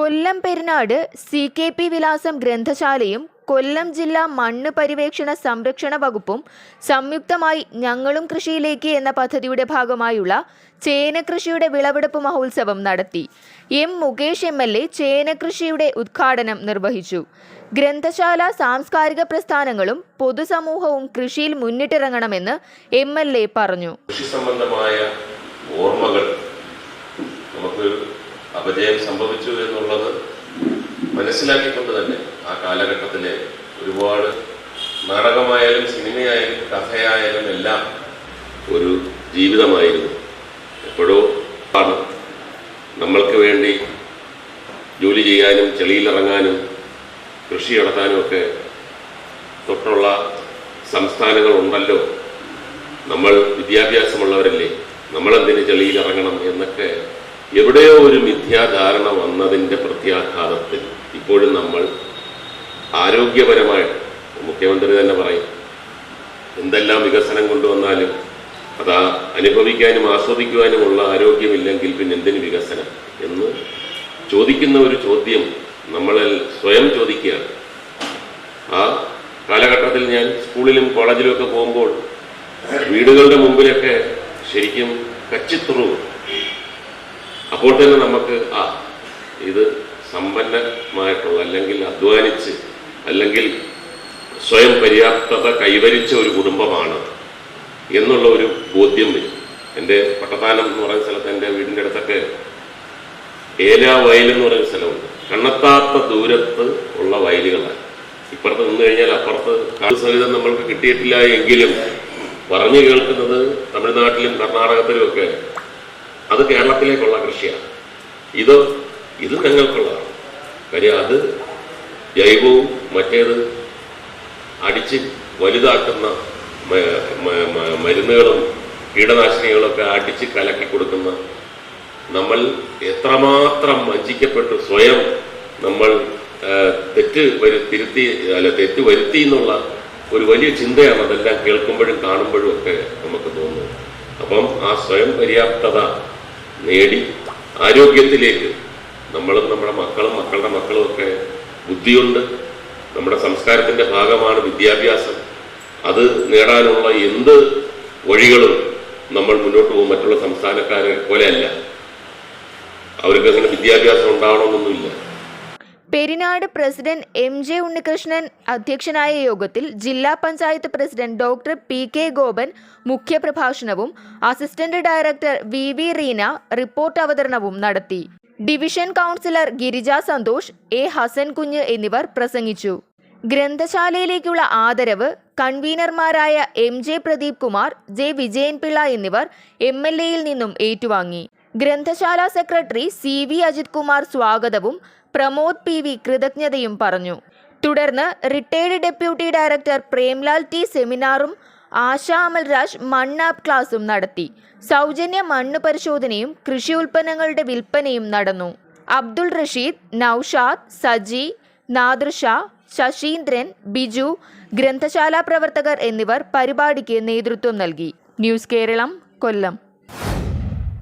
Kollam Perinad C K P വിലാസം ഗ്രന്ഥശാലയും കൊല്ലം ജില്ലാ മണ്ണ് പരിവേക്ഷണ സംരക്ഷണ വകുപ്പും സംയുക്തമായി ഞങ്ങളും കൃഷിയിലേക്ക് എന്ന പദ്ധതിയുടെ ഭാഗമായുള്ള ചേനകൃഷിയുടെ വിളവെടുപ്പ് മഹോത്സവം നടത്തി. M Mukesh M L A ചേനകൃഷിയുടെ ഉദ്ഘാടനം നിർവഹിച്ചു. ഗ്രന്ഥശാല സാംസ്കാരിക പ്രസ്ഥാനങ്ങളും പൊതുസമൂഹവും കൃഷിയിൽ മുന്നിട്ടിറങ്ങണമെന്ന് എ പറഞ്ഞു. കൃഷി സംബന്ധമായ ഓർമ്മകൾ നമുക്ക് അപജയം സംഭവിച്ചു എന്നുള്ളത് മനസ്സിലാക്കിക്കൊണ്ട് തന്നെ ആ കാലഘട്ടത്തിലെ ഒരുപാട് നാടകമായാലും സിനിമയായാലും കഥയായാലും എല്ലാം ഒരു ജീവിതമായിരുന്നു. എപ്പോഴോ ആണ്. നമ്മൾക്ക് വേണ്ടി ജോലി ചെയ്യാനും ചെളിയിലിറങ്ങാനും കൃഷി നടത്താനും ഒക്കെ തൊട്ടുള്ള സംസ്ഥാനങ്ങളുണ്ടല്ലോ നമ്മൾ വിദ്യാഭ്യാസമുള്ളവരല്ലേ? നമ്മളെന്തിന് ചെളിയിലിറങ്ങണം എന്നൊക്കെ എവിടെയോ ഒരു മിഥ്യാധാരണ വന്നതിന്റെ പ്രത്യാഘാതത്തിൽ ഇപ്പോഴും നമ്മൾ ആരോഗ്യപരമായിട്ട് മുഖ്യമന്ത്രി തന്നെ പറയും എന്തെല്ലാം വികസനം കൊണ്ടുവന്നാലും അത് അനുഭവിക്കാനും ആസ്വദിക്കുവാനുമുള്ള ആരോഗ്യമില്ലെങ്കിൽ പിന്നെ എന്തിന് വികസനം എന്ന് ചോദിക്കുന്ന ഒരു ചോദ്യം നമ്മളിൽ സ്വയം ചോദിക്കുകയാണ്. ആ കാലഘട്ടത്തിൽ ഞാൻ സ്കൂളിലും കോളേജിലും ഒക്കെ പോകുമ്പോൾ വീടുകളുടെ മുമ്പിലൊക്കെ ശരിക്കും കച്ചിത്തുറവ് അപ്പോൾ തന്നെ നമുക്ക് ആ ഇത് സമ്പന്നമായിട്ടുള്ള അല്ലെങ്കിൽ അധ്വാനിച്ച് അല്ലെങ്കിൽ സ്വയം പര്യാപ്തത കൈവരിച്ച ഒരു കുടുംബമാണ് എന്നുള്ള ഒരു ബോധ്യം വരും. എന്റെ പട്ടത്താനം എന്ന് പറയുന്ന സ്ഥലത്ത് എന്റെ വീടിന്റെ അടുത്തൊക്കെ ഏലാ വയൽ എന്ന് പറയുന്ന സ്ഥലമുണ്ട്. കണ്ണെത്താത്ത ദൂരത്ത് ഉള്ള വയലുകളാണ്. ഇപ്പുറത്ത് നിന്ന് കഴിഞ്ഞാൽ അപ്പുറത്ത് സഹിതം നമ്മൾക്ക് കിട്ടിയിട്ടില്ല എങ്കിലും പറഞ്ഞു കേൾക്കുന്നത് തമിഴ്നാട്ടിലും കർണാടകത്തിലും ഒക്കെ അത് കേരളത്തിലേക്കുള്ള കൃഷിയാണ്. ഇത് ഇത് ഞങ്ങൾക്കുള്ളതാണ് കാര്യം അത് ജൈവവും മറ്റേത് അടിച്ച് വലുതാക്കുന്ന മരുന്നുകളും കീടനാശിനികളൊക്കെ അടിച്ച് കലക്കി കൊടുക്കുന്ന നമ്മൾ എത്രമാത്രം വഞ്ചിക്കപ്പെട്ടു സ്വയം നമ്മൾ തെറ്റ് വരു തിരുത്തി അല്ല തെറ്റ് വരുത്തി എന്നുള്ള ഒരു വലിയ ചിന്തയാണ് അതെല്ലാം കേൾക്കുമ്പോഴും കാണുമ്പോഴും ഒക്കെ നമുക്ക് തോന്നുന്നത്. അപ്പം ആ സ്വയം പര്യാപ്തത നേടി ആരോഗ്യത്തിലേക്ക്. നമ്മളും നമ്മുടെ മക്കളും മക്കളുടെ മക്കളും ഒക്കെ ബുദ്ധിയുണ്ട്. നമ്മുടെ സംസ്കാരത്തിന്റെ ഭാഗമാണ് വിദ്യാഭ്യാസം. അത് നേടാനുള്ള എന്ത് വഴികളും നമ്മൾ മുന്നോട്ട് പോകും. മറ്റുള്ള സംസ്ഥാനക്കാരെ പോലെയല്ല. അവർക്ക് അങ്ങനെ വിദ്യാഭ്യാസം ഉണ്ടാവണമെന്നൊന്നുമില്ല. Perinad president M J Unnikrishnan അധ്യക്ഷനായ യോഗത്തിൽ ജില്ലാ panchayat president doctor P K Gopan മുഖ്യപ്രഭാഷണവും assistant director V V Reena report അവതരണവും നടത്തി. Division councillor Girija Santhosh A Hassan Kunju എന്നിവർ പ്രസംഗിച്ചു. ഗ്രന്ഥശാലയിലേക്കുള്ള ആദരവ് കൺവീനർമാരായ M J Pradeep Kumar J Vijayanpillai എന്നിവർ എം എൽ എയിൽ നിന്നും ഏറ്റുവാങ്ങി. ഗ്രന്ഥശാല secretary C V Ajith Kumar സ്വാഗതവും പ്രമോദ് പി വി കൃതജ്ഞതയും പറഞ്ഞു. തുടർന്ന് retired deputy director Premlal T സെമിനാറും Asha Amalraj മണ്ണാപ്പ് ക്ലാസും നടത്തി. സൗജന്യ മണ്ണ് പരിശോധനയും കൃഷി ഉൽപ്പന്നങ്ങളുടെ വിൽപ്പനയും നടന്നു. അബ്ദുൾ റഷീദ് നൌഷാദ് സജി നാദൃഷ ശശീന്ദ്രൻ ബിജു ഗ്രന്ഥശാല പ്രവർത്തകർ എന്നിവർ പരിപാടിക്ക് നേതൃത്വം നൽകി. ന്യൂസ് കേരളം കൊല്ലം.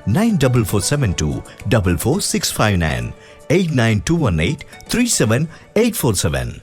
Agasthyacode Contact 9447 double four six five nine eight nine two one eight three seven eight four seven.